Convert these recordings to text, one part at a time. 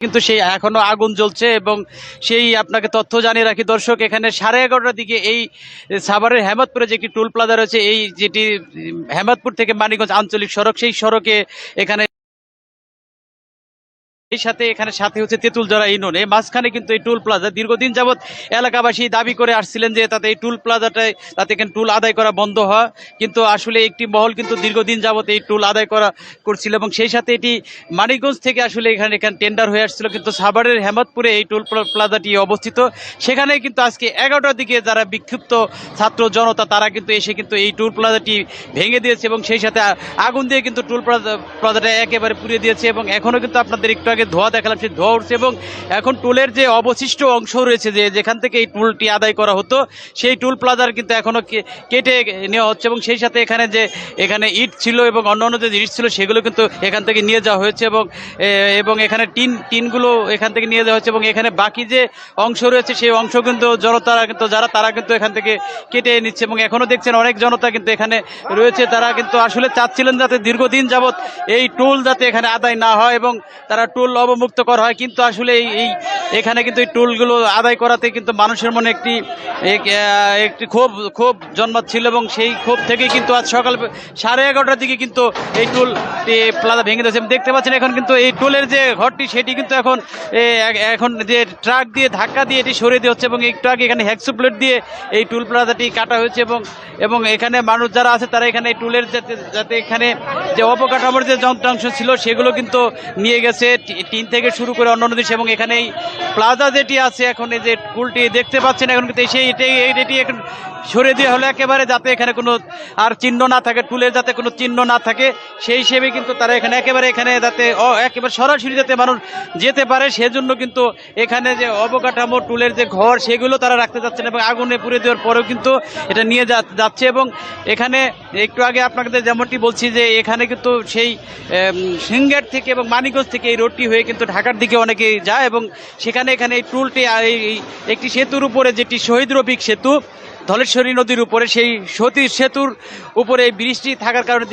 কিন্তু সেই এখনও আগুন জ্বলছে এবং সেই আপনাকে তথ্য জানিয়ে রাখি, দর্শক, এখানে সাড়ে এগারোটার দিকে এই সাভারের হেমাদপুরে যে একটি টোল প্লাজা রয়েছে, এই যেটি হেমতপুর থেকে মানিকগঞ্জ আঞ্চলিক সড়ক, সেই সড়কে এখানে এই সাথে এখানে সাথে হচ্ছে তেঁতুলজরা ইউনিয়ন। এই মাঝখানে কিন্তু এই টুল প্লাজা। দীর্ঘদিন যাবৎ এলাকাবাসী দাবি করে আসছিলেন যে তাতে এই টুল প্লাজাটায় তাতে এখানে টুল আদায় করা বন্ধ হয়। কিন্তু আসলে একটি মহল কিন্তু দীর্ঘদিন যাবৎ এই টুল আদায় করা করছিল এবং সেই সাথে এটি মানিকগঞ্জ থেকে আসলে এখানে এখানে টেন্ডার হয়ে আসছিল। কিন্তু সাভারের হেমতপুরে এই টুল প্লাজাটি অবস্থিত। সেখানে কিন্তু আজকে এগারোটার দিকে যারা বিক্ষিপ্ত ছাত্র জনতা, তারা কিন্তু এসে কিন্তু এই টুল প্লাজাটি ভেঙে দিয়েছে এবং সেই সাথে আগুন দিয়ে কিন্তু টুল প্লাজা প্লাজাটা একেবারে পুড়িয়ে দিয়েছে এবং এখনও কিন্তু আপনাদের একটু আগে ধোয়া দেখালাম, সেই ধোয়া উঠছে এবং এখন টুলের যে অবশিষ্ট অংশ রয়েছে, যে যেখান থেকে এই টুলটি আদায় করা হতো, সেই টুল প্লাজার কিন্তু এখনও কেটে নেওয়া হচ্ছে এবং সেই সাথে এখানে যে এখানে ইট ছিল এবং অন্যান্য যে জিনিস ছিল, সেগুলো কিন্তু এখান থেকে নিয়ে যাওয়া হয়েছে এবং এবং এখানে টিন, টিনগুলো এখান থেকে নিয়ে যাওয়া হচ্ছে এবং এখানে বাকি যে অংশ রয়েছে, সেই অংশ কিন্তু জনতারা কিন্তু, যারা তারা কিন্তু এখান থেকে কেটে নিচ্ছে এবং এখনও দেখছেন অনেক জনতা কিন্তু এখানে রয়েছে, তারা কিন্তু আসলে চাচ্ছিলেন যাতে দীর্ঘদিন যাবৎ এই টোল যাতে এখানে আদায় না হয় এবং তারা টোল অবমুক্ত করা হয়, কিন্তু আসলে এই এই, এখানে কিন্তু এই টোলগুলো আদায় করাতে কিন্তু মানুষের মনে একটি একটি ক্ষোভ ক্ষোভ জন্মাচ্ছিল এবং সেই ক্ষোভ থেকেই কিন্তু আজ সকাল সাড়ে এগারোটার দিকে কিন্তু এই টোল প্লাজা ভেঙে দিয়েছে। দেখতে পাচ্ছেন এখন কিন্তু এই টোলের যে ঘরটি, সেটি কিন্তু এখন এখন যে ট্রাক দিয়ে ধাক্কা দিয়ে এটি সরিয়ে দেওয়া হচ্ছে এবং একটু আগে এখানে হ্যাক্সো প্লেট দিয়ে এই টুল প্লাজাটি কাটা হয়েছে এবং এবং এখানে মানুষ যারা আছে তারা এখানে এই টুলের যাতে যাতে এখানে যে অবকাঠামোর যে যন্ত্রাংশ ছিল, সেগুলো কিন্তু নিয়ে গেছে। টিন থেকে শুরু করে অন্য জিনিস এবং এখানে এই প্লাজা যেটি আছে এখন এই যে কুলটি দেখতে পাচ্ছেন এখন কিন্তু সেই এই- এটি এখন সরে দেওয়া হলো একেবারে যাতে এখানে কোনো আর চিহ্ন না থাকে, টুলের যাতে কোনো চিহ্ন না থাকে, সেই হিসেবে কিন্তু তারা এখানে একেবারে এখানে যাতে একেবারে সরাসরি যাতে মানুষ যেতে পারে, সেজন্য কিন্তু এখানে যে অবকাঠামো, টুলের যে ঘর, সেগুলো তারা রাখতে যাচ্ছেন এবং আগুনে পুড়ে দেওয়ার পরেও কিন্তু এটা নিয়ে যাচ্ছে এবং এখানে একটু আগে আপনাদের যেমনটি বলছি যে এখানে কিন্তু সেই সিঙ্গার থেকে এবং মানিকগঞ্জ থেকে এই রোডটি হয়ে কিন্তু ঢাকার দিকে অনেকে যায় এবং সেখানে এখানে এই টুলটি একটি সেতুর উপরে যেটি শহীদ রফিক সেতু ধলেশ্বরী নদীর উপরে, সেই সতী সেতুর উপরে বৃষ্টি থাকার কারণে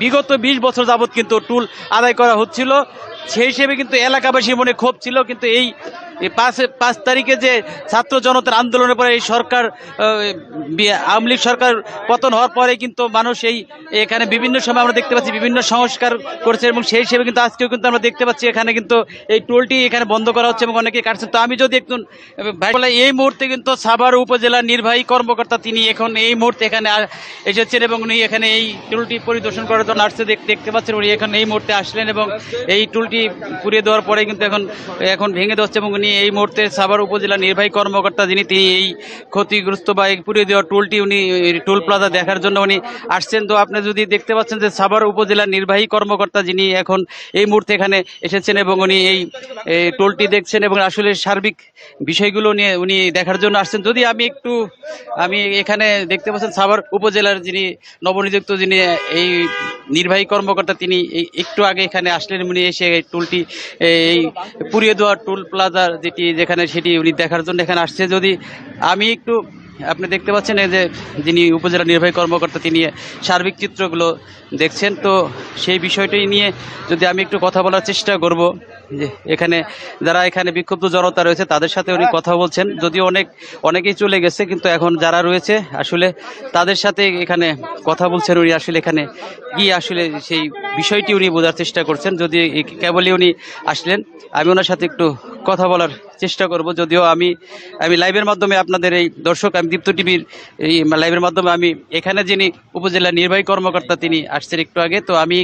বিগত বিশ বছর যাবৎ কিন্তু টুল আদায় করা হচ্ছিল। সেই হিসেবে কিন্তু এলাকাবাসী মনে ক্ষোভ ছিল, কিন্তু এই পাঁচ পাঁচ তারিখে যে ছাত্র জনতার আন্দোলনের পরে এই সরকার আওয়ামী লীগ সরকার পতন হওয়ার পরে কিন্তু মানুষ এই এখানে বিভিন্ন সময় আমরা দেখতে পাচ্ছি বিভিন্ন সংস্কার করছে এবং সেই হিসেবে কিন্তু আজকেও কিন্তু আমরা দেখতে পাচ্ছি এখানে কিন্তু এই টোলটি এখানে বন্ধ করা হচ্ছে এবং অনেকে কাটছেন তো আমি যদি আহ, ভাই এই মুহূর্তে কিন্তু সাভার উপজেলা নির্বাহী কর্মকর্তা তিনি এখন এই মুহূর্তে এখানে এসেছেন এবং উনি এখানে এই টুলটি পরিদর্শন করার জন্য আসছে দেখতে পাচ্ছেন উনি এখন এই মুহূর্তে আসলেন এবং এই টুলটি পুড়িয়ে দেওয়ার পরে কিন্তু এখন এখন ভেঙে দেওয়া হচ্ছে এবং উনি এই মুহূর্তে সাভার উপজেলা নির্বাহী কর্মকর্তা যিনি, তিনি এই ক্ষতিগ্রস্ত বা এই পুড়িয়ে দেওয়া টুলটি উনি টোল প্লাজা দেখার জন্য উনি আসছেন। তো আপনি যদি দেখতে পাচ্ছেন যে সাভার উপজেলার নির্বাহী কর্মকর্তা যিনি এখন এই মুহূর্তে এখানে এসেছেন এবং উনি এই টোলটি দেখছেন এবং আসলে সার্বিক বিষয়গুলো নিয়ে উনি দেখার জন্য আসছেন। যদি আমি একটু, আমি এখানে দেখতে পাচ্ছেন সাভার উপজেলার যিনি নবনিযুক্ত যিনি এই নির্বাহী কর্মকর্তা তিনি একটু আগে এখানে আসলেন, উনি এসে টুলটি, এই পুড়িয়ে দেওয়া টুল প্লাজার যেটি যেখানে সেটি উনি দেখার জন্য এখানে আসছে। যদি আমি একটু আপনি দেখতে পাচ্ছেন এই যে যিনি উপজেলা নির্বাহী কর্মকর্তা, তিনি সার্বিক চিত্রগুলো দেখছেন। তো সেই বিষয়টি নিয়ে যদি আমি একটু কথা বলার চেষ্টা করব, যে এখানে যারা এখানে বিক্ষুব্ধ জনতা রয়েছে, তাদের সাথে উনি কথা বলছেন। যদিও অনেক, অনেকেই চলে গেছে, কিন্তু এখন যারা রয়েছে, আসলে তাদের সাথে এখানে কথা বলছেন উনি, আসলে এখানে কি আসলে সেই বিষয়টি উনি বোঝার চেষ্টা করছেন। যদি কেবলই উনি আসলেন, আমি ওনার সাথে একটু কথা বলার চেষ্টা করব। যদিও আমি আমি লাইভের মাধ্যমে আপনাদের এই দর্শক, আমি দীপ্ত টিভির এই লাইভের মাধ্যমে আমি, এখানে যিনি উপজেলা নির্বাহী কর্মকর্তা তিনি আসছেন একটু আগে, তো আমি